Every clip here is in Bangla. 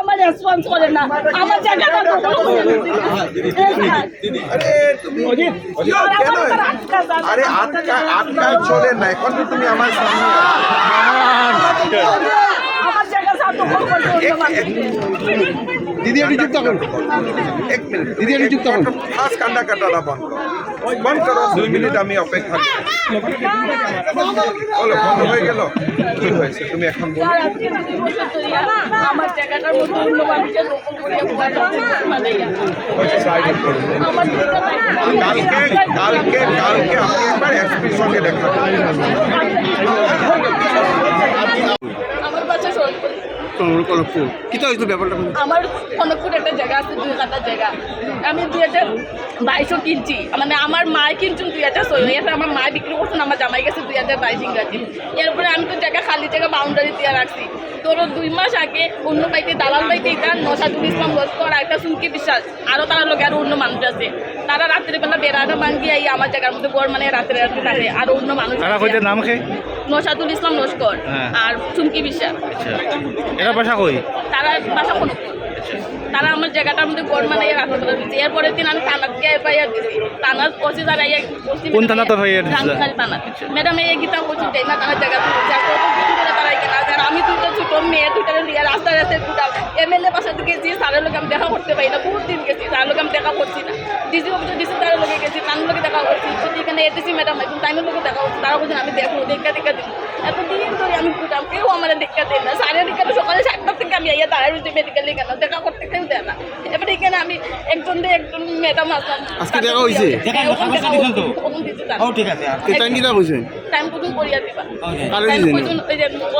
আমার রেসপন্স করে না আমার জায়গাটা দখল করে নিচ্ছে। আরে আটকা আটকা চলে না এখন তো তুমি আমার সামনে আমার জায়গা দিদি একটু চুপ থাকুন এক মিনিট দিদি একটু চুপ থাকুন খাস কাটাটা বন্ধ করো বন্ধ করো, দুই মিনিট আমি অপেক্ষা বলো, বন্ধ হয়ে গেল? কি হয়েছে? তুমি এখন বলো। কালকে কালকে কালকে আপনি একবার এসপির সঙ্গে দেখা করুন। আমার বাচ্চা শরীর কিতা হয়েছিল ব্যাপারটা আমার অনেকক্ষণ একটা জায়গা আছে, দুই কাটার জায়গা। আমি দুই হাজার বাইশও কিনছি। মানে আমার মায় কিনছেন দুই হাজার ছয় এরপরে আমার মা বিক্রি করছেন, আমার জামাই গেছে দুই হাজার বাইশ ইংরাজি। এরপরে আমি তো জায়গা খালি, জায়গা বাউন্ডারি দিয়ে রাখছি। তোর দুই মাস আগে অন্য বাইতে দালাল বাইতে এটা নসাদুল ইসলাম লস্কর আর একটা সুমকি বিশ্বাস। আরও তারা লোক আরও অন্য মানুষ আছে। তারা রাত্রিবেলা বেড়ানো ভাঙ্গি এই আমার জায়গার মধ্যে গড় মানে রাত্রে রাত্রে থাকে। আরও অন্য মানুষ তারা। কইতে নাম খে নসাদুল ইসলাম লস্কর হ্যাঁ। আর চুমকি বিশ্বাস আচ্ছা। এরা বাসা কই? তারা বাসা কোনো তারা আমার জায়গাটার মধ্যে গড় মানে পারে দিচ্ছে এরপরের দিন আমি থানাকে এফআইআর দিচ্ছি থানার পচে যারা কোন থানাতে FIR দিছিলা? থানা ম্যাডাম এই গীতা বলছি যাই না তারা জায়গা আর আর আমি দুটো ছোট মেয়ে দুটো নিয়ে এমএলএ পাশে গেছি স্যারের লোক আমি দেখা করতে পারি না বহুত দিন গেছি তার লোক আমি দেখা করছি না। ডিসি অফিসে ডিসি তারের লোকে গেছি তার লোকে দেখা করছি। যদি এখানে এটিসি ম্যাডাম এখন টাইমের লোকে দেখা করছি তারা বলছেন আমি দেখব দেখা দেখা দিব। এতদিন ধরে আমি কুটাম কেউ আমার দেখা দেয় না। সারের দিকে সকালে সাতটার থেকে আমি আইয়া দাঁড়ায় রয়েছি মেডিকেলে কেন দেখা করতে কেউ দেয় না। এবার এখানে আমি একজন দিয়ে একজন ম্যাডাম আসলাম। আজকে দেখা? হ্যাঁ, তারা। ঠিক আছে টাইম কিটা কইছেন? টাইম কত করিয়া দিবা?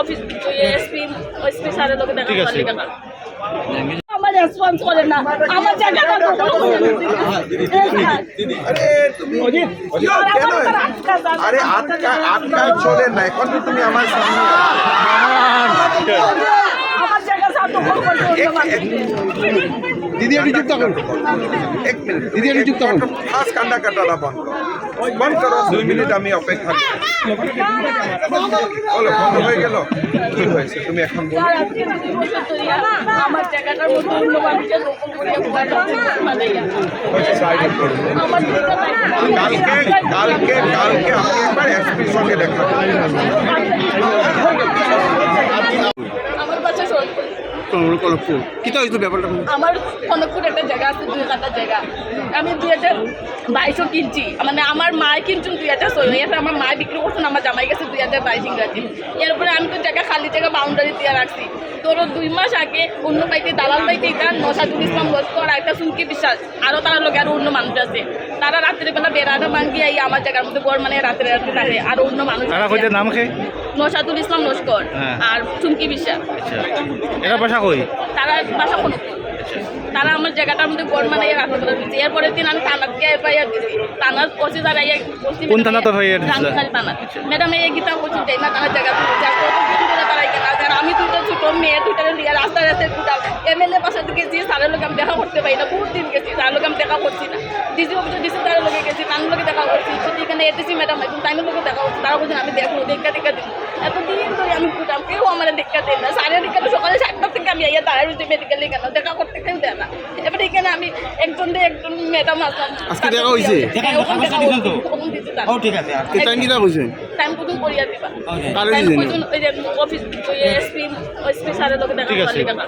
অফিস এসপি এসপি স্যারের লোকে দেখা। করলে কেন? রেসপন্স করে না। আমার জায়গাটা আরে কেন আমার উপর আটকা আটকা না এখন তো তুমি আমার সামনে আমার জায়গা সব দখল করছে অন্য মানুষ। দিদি একটু চুপ থাকুন এক মিনিট। দিদি একটু চুপ থাকুন খাস কান্না কাটাটা বন্ধ। বন্ধ করো দুই মিনিট আমি অপেক্ষা করি। বলো বন্ধ হয়ে গেল? কি হয়েছে? তুমি এখন বলো। স্যার, আজকে দুই বছর ধরে আমার জায়গাটার মধ্যে অন্য মানুষের দখল করে মানে হয়েছে সাইড করুন আমার দিকে কালকে কালকে কালকে আপনি একবার এসপির সঙ্গে দেখা করুন। আমার বাচ্চা শরীর কিতা হয়েছিল ব্যাপারটা আমার অনেকক্ষণ একটা জায়গা আছে দুই কাটার জায়গা। আমি দুই হাজার বাইশও কিনছি। মানে আমার মায় কিনছেন দুই হাজার ছয় এরপরে আমার মা বিক্রি করছেন আমার জামাই গেছে দুই হাজার বাইশ ইংরাজি। এরপরে আমি তো জায়গা খালি জায়গা বাউন্ডারি দিয়ে রাখছি। তোর দুই মাস আগে অন্য বাইতে দালাল বাইতে এটা নসাদুল ইসলাম লস্কর আর একটা সুমকি বিশ্বাস। আরও তারা লোক আরও অন্য মানুষ আছে। তারা রাত্রিবেলা বেড়ানো ভাঙ্গি এই আমার জায়গার মধ্যে গড় মানে রাত্রে রাত্রে থাকে। আরও অন্য মানুষ। নাম খে নসাদুল ইসলাম লস্কর হ্যাঁ। আর চুমকি বিশ্বাস। আচ্ছা। বাসা কই তারা বাসা কোনো তারা আমার জায়গাটার মধ্যে গড় মানে রাখতে পারে এরপরের দিন আমি থানাকে এফআইআর দিচ্ছি থানার পচে যারা এই কোন থানাতে FIR দিছিলা? রামখালি থানা ম্যাডাম এই গীতা বলছি যাই না তারা জায়গা আর কতদিন ধরে তারা এখানে আর আমি দুটো ছোট মেয়ে দুটো নিয়ে রাস্তায় রাস্তায় দুটা এমএলএ পাশে গেছি স্যারের লোক আমি দেখা করতে পারি না। বহুত দিন গেছি তার লোক আমি দেখা করছি না। ডিসি অফিসে ডিসি তারের লোকে গেছি তার লোকে দেখা করছি। যদি এখানে এটিসি ম্যাডাম এখন টাইমের লোকে দেখা করছি। তারা বলছেন আমি দেখব দেখা দেখা এতদিন ধরে আমি কুটাম কেউ আমার দেখা দেয় না। সারের দিকে সকালে সাতটার থেকে আমি আইয়া দাঁড়ায় রয়েছি মেডিকেলে কেন দেখা করতে কেউ দেয় না। এবার এখানে আমি একজন দিয়ে একজন ম্যাডাম আসলাম। আজকে দেখা হয়েছে হ্যাঁ। ঠিক আছে টাইম কিনা কইছেন টাইম কত করিয়া দিবা? টাইম? কত ওই যে অফিস ওই এসপি এসপি স্যারের লোকে দেখা করলে কেন?